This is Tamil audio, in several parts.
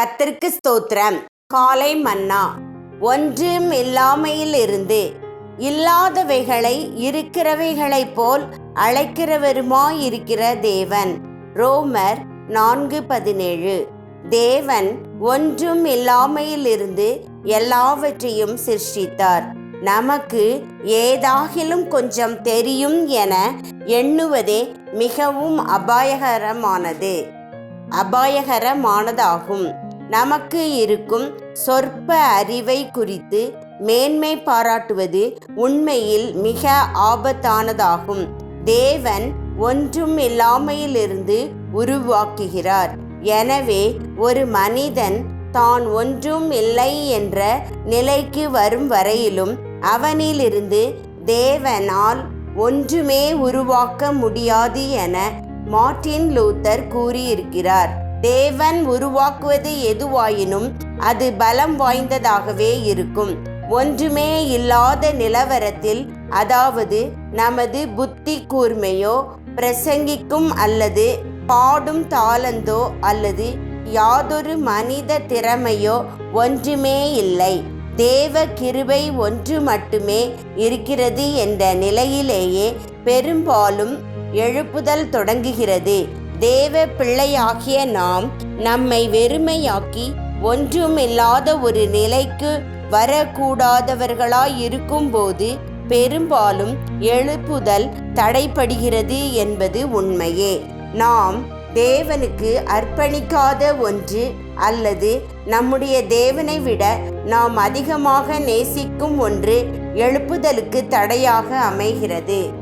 கத்திற்கு ஸ்தோத்திரம். காலை மன்னா. ஒன்றும் இல்லாமையிலிருந்து இல்லாதவைகளை இருக்கிறவைகளைப் போல் அழைக்கிறவருமாயிருக்கிற தேவன். ரோமர் நான்கு பதினேழு. தேவன் ஒன்றும் இல்லாமையிலிருந்து எல்லாவற்றையும் சிருஷ்டித்தார். நமக்கு ஏதாகிலும் கொஞ்சம் தெரியும் என எண்ணுவதே மிகவும் அபாயகரமானது. அபாயகரமானதாகும். நமக்கு இருக்கும் சொற்ப அறிவை குறித்து மேன்மை பாராட்டுவது உண்மையில் மிக ஆபத்தானதாகும். தேவன் ஒன்றும் இல்லாமையிலிருந்து உருவாக்குகிறார். எனவே ஒரு மனிதன் தான் ஒன்றும் இல்லை என்ற நிலைக்கு வரும் வரையிலும் அவனிலிருந்து தேவனால் ஒன்றுமே உருவாக்க முடியாது என மார்ட்டின் லூத்தர் கூறியிருக்கிறார். தேவன் உருவாக்குவது எதுவாயினும் அது பலம் வாய்ந்ததாகவே இருக்கும். ஒன்றுமே இல்லாத நிலவரத்தில் அதாவது நமது புத்தி கூர்மையோ பிரசங்கிக்கும் அல்லது பாடும் தாளந்தோ அல்லது யாதொரு மனித திறமையோ ஒன்றுமே இல்லை. தேவ கிருபை ஒன்று மட்டுமே இருக்கிறது என்ற நிலையிலேயே பெரும்பாலும் எழுப்புதல் தொடங்குகிறது. தேவ பிள்ளையாகிய நாம் நம்மை வெறுமையாக்கி ஒன்றுமில்லாத ஒரு நிலைக்கு வரக்கூடாதவர்களாய் இருக்கும்போது பெரும்பாலும் எழுப்புதல் தடைப்படுகிறது என்பது உண்மையே. நாம் தேவனுக்கு அர்ப்பணிக்காத ஒன்று அல்லது நம்முடைய தேவனை விட நாம் அதிகமாக நேசிக்கும் ஒன்று எழுப்புதலுக்கு தடையாக அமைகிறது.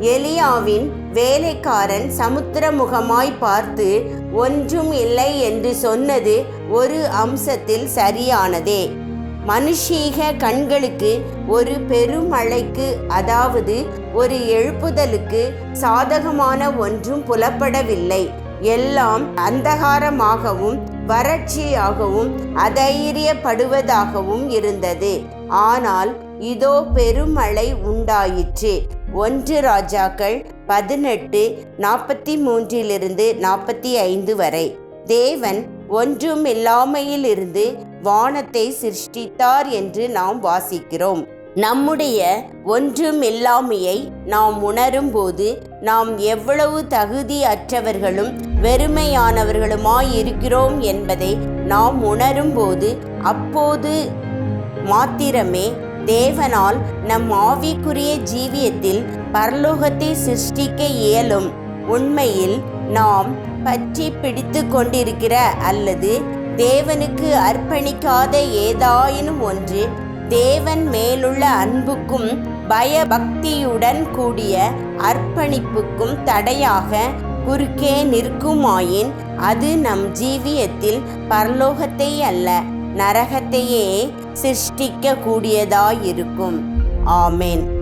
எலியாவின் வேலைக்காரன் சமுத்திரமுகமாய் பார்த்து ஒன்றும் இல்லை என்று சொன்னது ஒரு அம்சத்தில் சரியானதே. மனுஷீக கண்களுக்கு ஒரு பெருமழைக்கு அதாவது ஒரு எழுப்புதலுக்கு சாதகமான ஒன்றும் புலப்படவில்லை. எல்லாம் அந்தகாரமாகவும் வறட்சியாகவும் அதைரியப்படுவதாகவும் இருந்தது. ஆனால் இதோ பெருமழை உண்டாயிற்று. ஒன்று ராஜாக்கள் பதினெட்டு நாற்பத்தி மூன்றிலிருந்து நாற்பத்தி ஐந்து வரை. தேவன் ஒன்றும் இல்லாமையிலிருந்து வானத்தை சிருஷ்டித்தார் என்று நாம் வாசிக்கிறோம். நம்முடைய ஒன்றும் இல்லாமையை நாம் உணரும்போது நாம் எவ்வளவு தகுதி அற்றவர்களும் வெறுமையானவர்களுமாய் இருக்கிறோம் என்பதை நாம் உணரும்போது அப்போது மாத்திரமே தேவனால் நம் ஆவிக்குரிய ஜீவியத்தில் பரலோகத்தை சிருஷ்டிக்க இயலும். உண்மையில் நாம் பற்றி பிடித்து கொண்டிருக்கிற அல்லது தேவனுக்கு அர்ப்பணிக்காத ஏதாயினும் ஒன்று தேவன் மேலுள்ள அன்புக்கும் பயபக்தியுடன் கூடிய அர்ப்பணிப்புக்கும் தடையாக குறுக்கே நிற்குமாயின் அது நம் ஜீவியத்தில் பரலோகத்தை அல்ல. நரகத்தையே சிருஷ்டிக்க கூடியதாயிருக்கும் ஆமேன்.